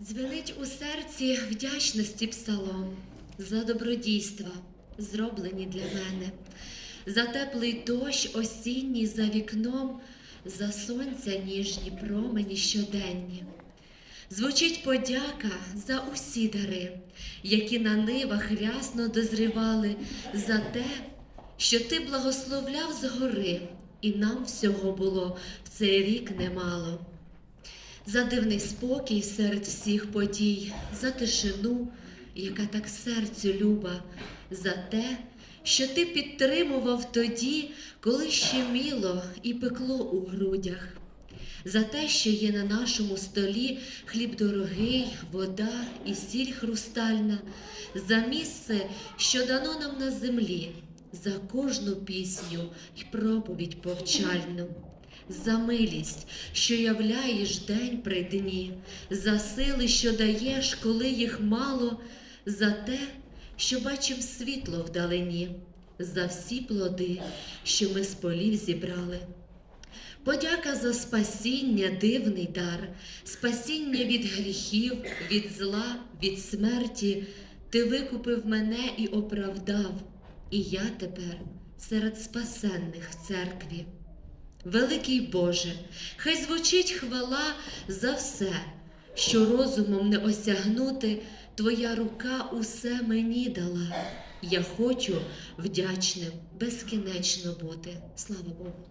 Дзвенить у серці вдячності псалом. За добродійства, зроблені для мене, за теплий дощ осінній за вікном, за сонця ніжні промені щоденні. Звучить подяка за усі дари, які на нивах рясно дозрівали, за те, що ти благословляв згори, і нам всього було в цей рік немало за дивний спокій серед всіх подій, за тишину, яка так серцю люба, за те, що ти підтримував тоді, коли щеміло і пекло у грудях, за те, що є на нашому столі хліб дорогий, вода і сіль хрустальна, за місце, що дано нам на землі, за кожну пісню й проповідь повчальну за милість, що являєш день при дні, за сили, що даєш, коли їх мало, за те, що бачив світло вдалині, за всі плоди, що ми з полів зібрали. Подяка за спасіння, дивний дар, спасіння від гріхів, від зла, від смерті. Ти викупив мене і оправдав, і я тепер серед спасенних в церкві. Великий Боже, хай звучить хвала за все, що розумом не осягнути, Твоя рука усе мені дала. Я хочу вдячним безкінечно бути. Слава Богу.